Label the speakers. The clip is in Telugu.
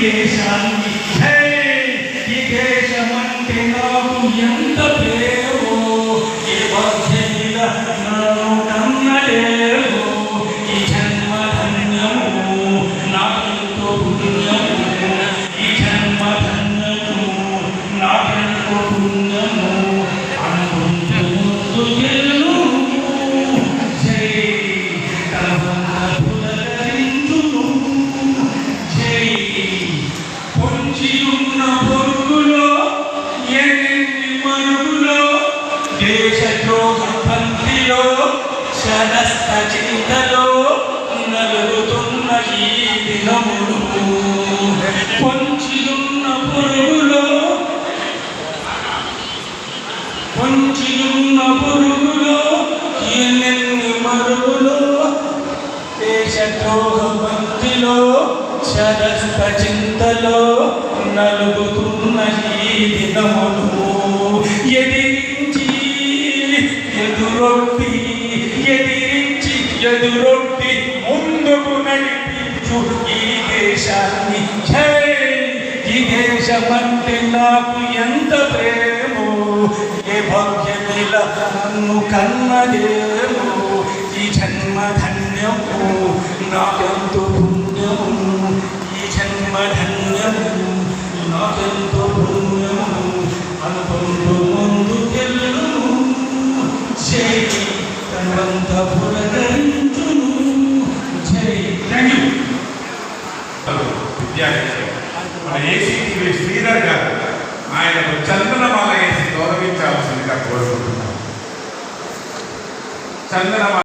Speaker 1: దేశాన్ని ఈ దేశమంటే నాకు ఎంత దేశద్రోహ పంక్తిలో శరస్త చింతలో నలుగుతున్న ఈ దినములు. పొంచి ఉన్న పొరుగులో పొంచి ఎన్నెన్ని మరుగులో దేశద్రోహ భక్తిలో శరస్త చింతలో నలుగుతున్న ఈ దినములు. ఎదురొట్టి ఎదిరించి ఎదురొట్టి ముందుకు నడిపించు ఈ దేశాన్ని. ఈ దేశం అంటే నాకు ఎంత ప్రేమో ఏ భాగ్యమిల నన్ను కన్నదేమో ఈ జన్మ ధన్యము నాకెంతో పుణ్యము ఈ జన్మ ధన్యము నాకెంతో పుణ్యము అనుకుంటూ ముందుకెళ్ళను
Speaker 2: చేయి మన ఏసీటీవీ శ్రీధర్ గారు ఆయనకు చందనమాల వేసి గౌరవించాల్సిందిగా కోరుకుంటున్నాం చందనమాల